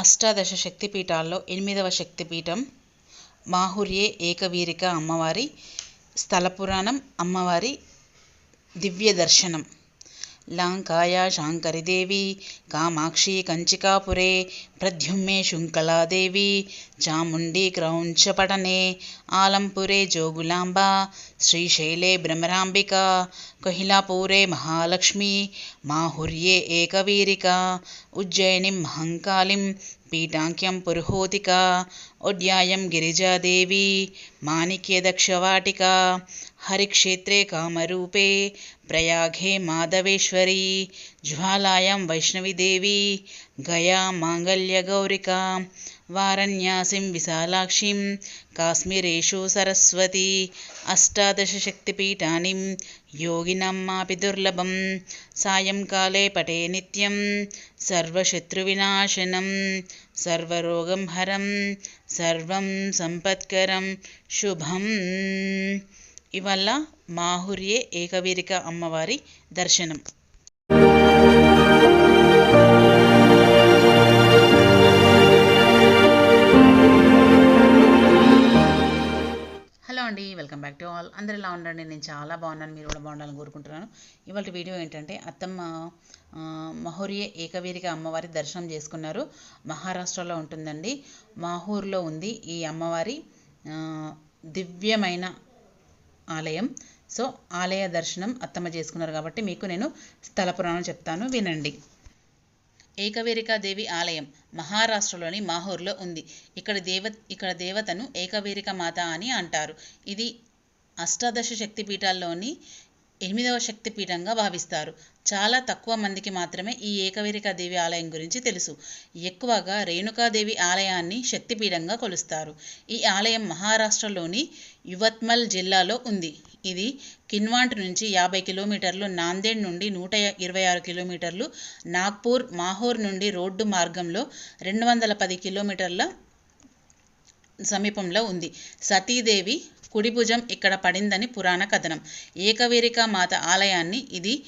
అష్టాదశ శక్తిపీఠాల్లో ఎనిమిదవ శక్తిపీఠం మాహుర్యే ఏకవీరిక అమ్మవారి స్థల పురాణం అమ్మవారి దివ్య దర్శనం लंकाया शांकरी देवी कामाक्षी कंचिकापुरे प्रद्युमे शुंकला देवी चामुंडी क्रौंच पटने आलमपुरे जोगुलांबा श्रीशैले ब्रह्मरांबिका कहिलापुरे महालक्ष्मी, माहुर्ये एकवीरिका, उज्जयिनीं महंकालिम पीटाङ्क्यं पुरहोतिका ओड्यायं गिरिजादेवी माणिक्यदक्षवाटिका हरिक्षेत्रे कामरूपे प्रयागे माधवेश्वरी ज्वालायां वैष्णवीदेवी गया माङ्गल्यगौरिका वारण्यासीं विशालाक्षीं काश्मीरेषु सरस्वती अष्टादशशक्तिपीठानि योगिनं मापि दुर्लभं सायंकाले पटे नित्यं सर्वशत्रुविनाशनं సర్వరోగం హరం సర్వం సంపత్కరం శుభం ఇవల్ల మాహుర్యే ఏకవీరిక అమ్మవారి దర్శనం. టు ఆల్ అందరు ఇలా ఉండండి నేను చాలా బాగున్నాను మీరు కూడా బాగుండాలని కోరుకుంటున్నాను. ఇవాళ వీడియో ఏంటంటే అత్తమ్మ ఆ, మహోరియే ఏకవీరిక అమ్మవారి దర్శనం చేసుకున్నారు. మహారాష్ట్రలో ఉంటుందండి. మాహూర్లో ఉంది ఈ అమ్మవారి దివ్యమైన ఆలయం. సో ఆలయ దర్శనం అత్తమ్మ చేసుకున్నారు కాబట్టి మీకు నేను స్థల పురాణం చెప్తాను వినండి. ఏకవీరికా దేవి ఆలయం మహారాష్ట్రలోని మాహూర్లో ఉంది. ఇక్కడ దేవ ఇక్కడ దేవతను ఏకవీరిక మాత అని అంటారు. ఇది అష్టాదశ శక్తిపీఠాల్లోని ఎనిమిదవ శక్తిపీఠంగా భావిస్తారు. చాలా తక్కువ మందికి మాత్రమే ఈ ఏకవీరికాదేవి ఆలయం గురించి తెలుసు. ఎక్కువగా రేణుకాదేవి ఆలయాన్ని శక్తిపీఠంగా కొలుస్తారు. ఈ ఆలయం మహారాష్ట్రలోని యువత్మల్ జిల్లాలో ఉంది. ఇది కిన్వాంట్ నుంచి యాభై కిలోమీటర్లు నాందేడ్ నుండి నూట ఇరవై ఆరు కిలోమీటర్లు నాగ్పూర్ మాహోర్ నుండి రోడ్డు మార్గంలో రెండు వందల పది కిలోమీటర్ల సమీపంలో ఉంది. సతీదేవి కుడిభుజం ఇక్కడ పడిందని పురాణ కథనం. ఏకవేరిక మాత ఆలయాన్ని ఇది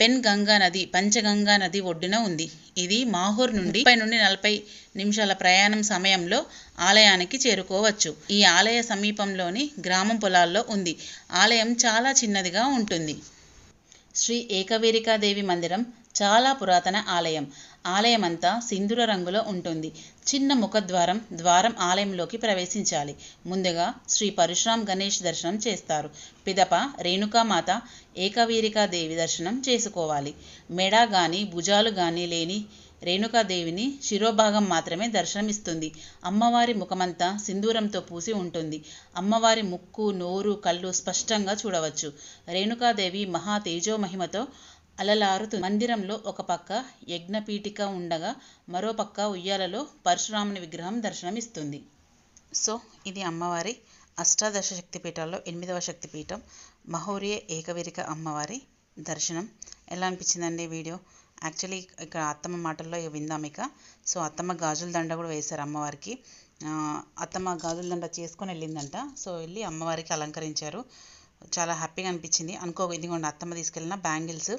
పెన్ గంగా నది పంచగంగా నది ఒడ్డున ఉంది. ఇది మాహూర్ నుండి ముప్పై నుండి నలభై నిమిషాల ప్రయాణం సమయంలో ఆలయానికి చేరుకోవచ్చు. ఈ ఆలయ సమీపంలోని గ్రామం పొలాల్లో ఉంది. ఆలయం చాలా చిన్నదిగా ఉంటుంది. శ్రీ ఏకవీరికాదేవి మందిరం చాలా పురాతన ఆలయం. ఆలయమంతా సింధూర రంగులో ఉంటుంది. చిన్న ముఖద్వారం ద్వారం ఆలయంలోకి ప్రవేశించాలి. ముందుగా శ్రీ పరశురామ్ గణేష్ దర్శనం చేస్తారు. పిదప రేణుకామాత ఏకవీరికాదేవి దర్శనం చేసుకోవాలి. మెడ గాని భుజాలు గాని లేని రేణుకాదేవిని శిరోభాగం మాత్రమే దర్శనమిస్తుంది. అమ్మవారి ముఖమంతా సింధూరంతో పూసి ఉంటుంది. అమ్మవారి ముక్కు నోరు కళ్ళు స్పష్టంగా చూడవచ్చు. రేణుకాదేవి మహా తేజోమహిమతో అలలారుతు మందిరంలో ఒక పక్క యజ్ఞపీఠిక ఉండగా మరో పక్క ఉయ్యాలలో పరశురాముని విగ్రహం దర్శనమిస్తుంది. సో ఇది అమ్మవారి అష్టాదశ శక్తిపీఠాల్లో ఎనిమిదవ శక్తిపీఠం. మహౌర్య ఏకవీరిక అమ్మవారి దర్శనం. ఎలా అనిపించిందండి వీడియో? యాక్చువల్లీ ఇక్కడ అత్తమ్మ మాటల్లో విందాం ఇక. సో అత్తమ్మ గాజుల దండ కూడా వేశారు అమ్మవారికి. అత్తమ్మ గాజుల దండ చేసుకొని వెళ్ళిందంట. సో వెళ్ళి అమ్మవారికి అలంకరించారు. చాలా హ్యాపీగా అనిపించింది. అనుకో ఇదిగోండి అత్తమ్మ తీసుకెళ్ళిన బ్యాంగిల్స్.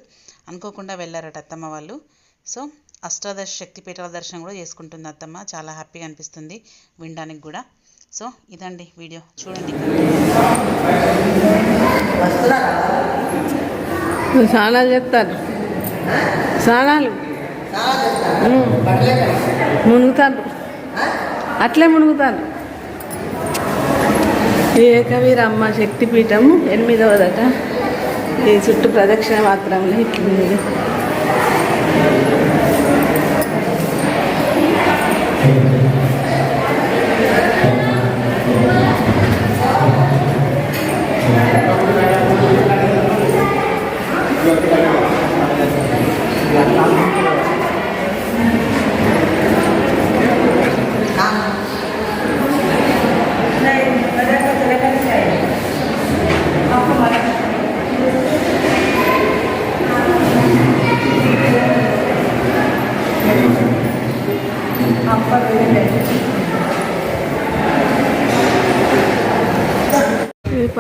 అనుకోకుండా వెళ్ళారట అత్తమ్మ వాళ్ళు. సో అష్టాదశ శక్తిపీఠాల దర్శనం కూడా చేసుకుంటుంది అత్తమ్మ. చాలా హ్యాపీగా అనిపిస్తుంది వినడానికి కూడా. సో ఇదండి వీడియో. చూడండి. స్నానాలు చెప్తారు స్నానాలు. మునుగుతారు. అట్లే మునుగుతారు. ఈ ఏకవీర అమ్మ శక్తిపీఠం ఎనిమిదవదట. ఈ చుట్టూ ప్రదక్షిణ మాత్రంలో ఇట్లుంది. ఇది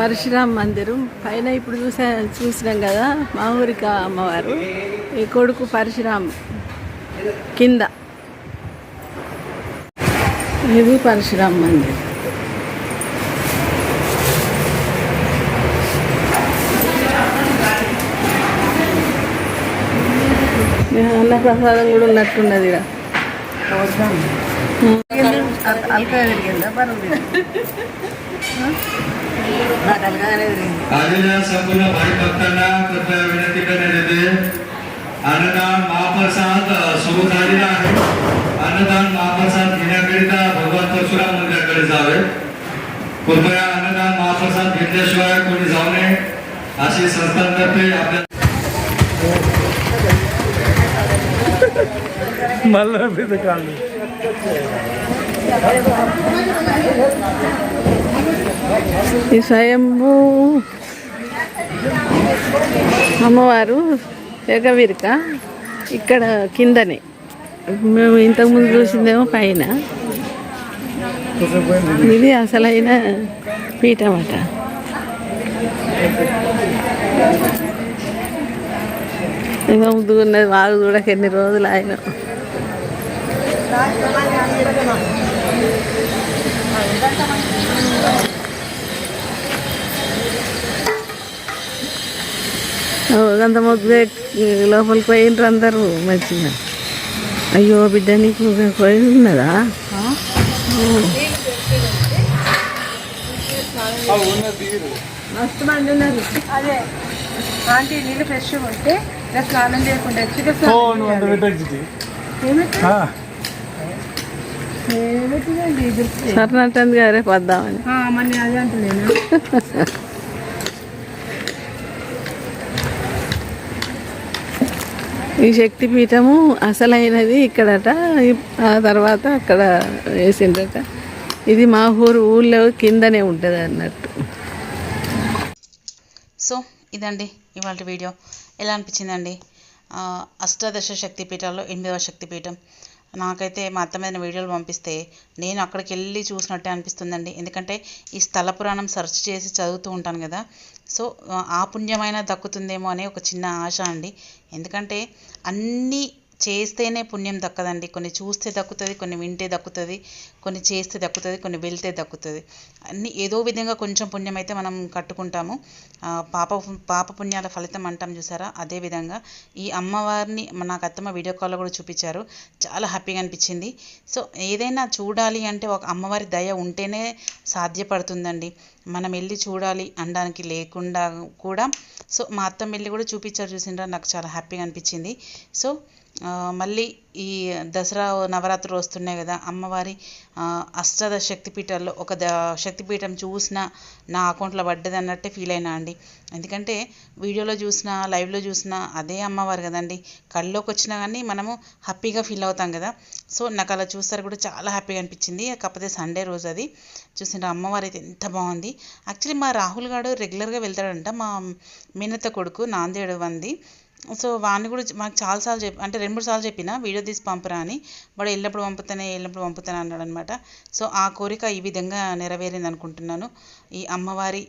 పరశురామ్ మందిరం. పైన ఇప్పుడు చూసా చూసినాం కదా మా ఊరిక అమ్మవారు. ఈ కొడుకు పరశురామ్ కింద. ఇది పరశురామ మందిర్. అన్న ప్రసాదం కూడా ఉన్నట్టున్నది ఇక్కడ పర్వాలేదు आलेल्या संपूर्ण भाई भक्तांना कृपया विनंती करण्यात येते. अन्नदान महाप्रसाद सुरू झालेला आहे. अन्नदान महाप्रसाद घेण्याकरिता भगवान परशुराम मंदिराकडे जावे. कृपया अन्नदान महाप्रसाद घेतल्याशिवाय कोणी जाऊ नये अशी संस्थांतर्फे आपल्या मला ఈ స్వయంభూ అమ్మవారు ఏకవీరిక ఇక్కడ కిందనే. మేము ఇంతకుముందు చూసిందేమో పైన. ఇది అసలైన పీఠం ఇంకా ముందు ఉన్నది వాగు చూడక ఎన్ని రోజులు ఆయన. అంత మొగ్గు లోపలికి పోయినరు అందరూ మంచిగా. అయ్యో బిడ్డ నీకు పోయి ఉన్నదా మస్తు మంది ఉన్నారు. అదే ఆంటీ నీళ్ళు ఫ్రెష్గా ఉంటే స్నానం చేయకుండా సర్నట్టుంది కదా రేపు వద్దామని ఆ, మరి నేను అదే అంటలేనా? ఈ శక్తి పీఠము అసలైనది ఇక్కడట ఆ తర్వాత అక్కడ వేసిండట ఇది మా ఊరు ఊళ్ళో కిందనే ఉంటుంది అన్నట్టు. సో ఇదండి ఇవాళ వీడియో. ఎలా అనిపించిందండి? ఆ, అష్టాదశ శక్తిపీఠాల్లో ఎనిమిదవ శక్తిపీఠం. నాకైతే మా అత్త మీద వీడియోలు పంపిస్తే నేను అక్కడికి వెళ్ళి చూసినట్టే అనిపిస్తుందండి. ఎందుకంటే ఈ స్థల పురాణం సెర్చ్ చేసి చదువుతూ ఉంటాను కదా. సో ఆ, ఆ పుణ్యమైన దక్కుతుందేమో అనే ఒక చిన్న ఆశ అండి. ఎందుకంటే అన్నీ చేస్తేనే పుణ్యం దక్కదండి. కొన్ని చూస్తే దక్కుతుంది కొన్ని వింటే దక్కుతుంది కొన్ని చేస్తే దక్కుతుంది కొన్ని వెళ్తే దక్కుతుంది. అన్ని ఏదో విధంగా కొంచెం పుణ్యం అయితే మనం కట్టుకుంటాము. పాప పాప పుణ్యాల ఫలితం అంటాం చూసారా? అదే విధంగా ఈ అమ్మవారిని నాకు అత్తమ్మ వీడియో కాల్లో కూడా చూపించారు. చాలా హ్యాపీగా అనిపించింది. సో ఏదైనా చూడాలి అంటే ఒక అమ్మవారి దయ ఉంటేనే సాధ్యపడుతుందండి. మనం వెళ్ళి చూడాలి అనడానికి లేకుండా కూడా. సో మా అత్తమ్మ వెళ్ళి కూడా చూపించారు చూసిండ్రా. నాకు చాలా హ్యాపీగా అనిపించింది. సో మళ్ళీ ఈ దసరా నవరాత్రులు వస్తున్నాయి కదా అమ్మవారి ఆ, అష్టాదశ శక్తిపీఠాల్లో ఒక ద శక్తిపీఠం చూసిన నా అకౌంట్లో పడ్డది అన్నట్టే ఫీల్ అయినా అండి. ఎందుకంటే వీడియోలో చూసినా లైవ్లో చూసినా అదే అమ్మవారు కదండి. కళ్ళలోకి వచ్చినా కానీ మనము హ్యాపీగా ఫీల్ అవుతాం కదా. సో నాకు అలా చూస్తారు కూడా చాలా హ్యాపీగా అనిపించింది. కాకపోతే సండే రోజు అది. చూసిన అమ్మవారు అయితే ఎంత బాగుంది. యాక్చువల్లీ మా రాహుల్ గారు రెగ్యులర్గా వెళ్తాడంట. మా మేనత్త కొడుకు నాందేడు వంది. సో వాడిని కూడా మాకు చాలాసార్లు చెప్పి అంటే రెండు మూడు సార్లు చెప్పిన వీడియో తీసి పంపరా అని. వాడు ఎల్లప్పుడు పంపుతానే ఎల్లప్పుడు పంపుతానే అన్నాడు అనమాట సో ఆ కోరిక ఈ విధంగా నెరవేరింది అనుకుంటున్నాను. ఈ అమ్మవారి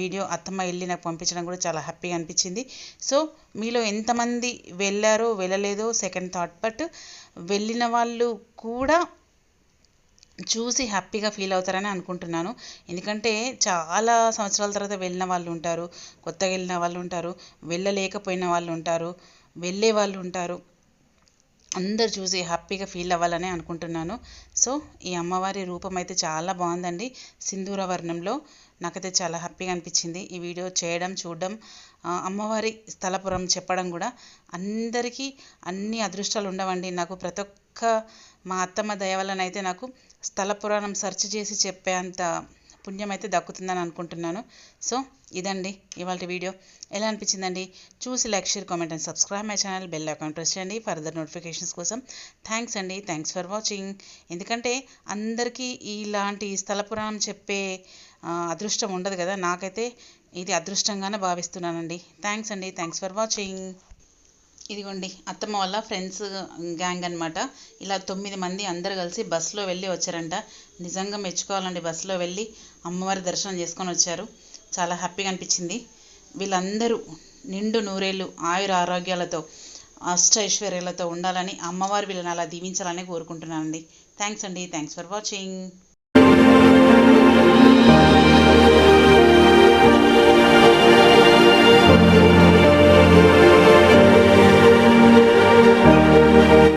వీడియో అత్తమ్మ వెళ్ళి నాకు పంపించడం కూడా చాలా హ్యాపీగా అనిపించింది. సో మీలో ఎంతమంది వెళ్ళారో వెళ్ళలేదో సెకండ్ థాట్. బట్ వెళ్ళిన వాళ్ళు కూడా చూసి హ్యాపీగా ఫీల్ అవుతారని అనుకుంటున్నాను. ఎందుకంటే చాలా సంవత్సరాల తర్వాత వెళ్ళిన వాళ్ళు ఉంటారు కొత్తగా వెళ్ళిన వాళ్ళు ఉంటారు వెళ్ళలేకపోయిన వాళ్ళు ఉంటారు వెళ్ళే వాళ్ళు ఉంటారు. అందరు చూసి హ్యాపీగా ఫీల్ అవ్వాలని అనుకుంటున్నాను. సో ఈ అమ్మవారి రూపం అయితే చాలా బాగుందండి. సింధూర వర్ణంలో నాకైతే చాలా హ్యాపీగా అనిపించింది. ఈ వీడియో చేయడం చూడడం అమ్మవారి స్థలపురం చెప్పడం కూడా అందరికీ అన్ని అదృష్టాలు ఉండవండి. నాకు ప్రతి ఒక్క మా అత్తమ్మ దయ వల్లనైతే నాకు స్థల పురాణం సెర్చ్ చేసి చెప్పేంత పుణ్యం అయితే దక్కుతుందని అనుకుంటున్నాను. సో ఇదండి ఇవాళ వీడియో. ఎలా అనిపించిందండి? చూసి like share comment and subscribe my channel bell account press చేయండి ఫర్దర్ నోటిఫికేషన్స్ కోసం. థ్యాంక్స్ అండి. Thanks for watching. ఎందుకంటే అందరికీ ఇలాంటి స్థల పురాణం చెప్పే అదృష్టం ఉండదు కదా. నాకైతే ఇది అదృష్టంగానే భావిస్తున్నానండి. థ్యాంక్స్ అండి. Thanks for watching. ఇదిగోండి అత్తమ్మ వాళ్ళ ఫ్రెండ్స్ గ్యాంగ్ అన్నమాట. ఇలా తొమ్మిది మంది అందరు కలిసి బస్సులో వెళ్ళి వచ్చారంట. నిజంగా మెచ్చుకోవాలండి బస్సులో వెళ్ళి. అమ్మవారి దర్శనం చేసుకొని వచ్చారు. చాలా హ్యాపీగా అనిపించింది. వీళ్ళందరూ నిండు నూరేళ్ళు ఆయుర ఆరోగ్యాలతో అష్ట ఐశ్వర్యాలతో ఉండాలని అమ్మవారు వీళ్ళని అలా దీవించాలని కోరుకుంటున్నానండి. థ్యాంక్స్ అండి. Thanks for watching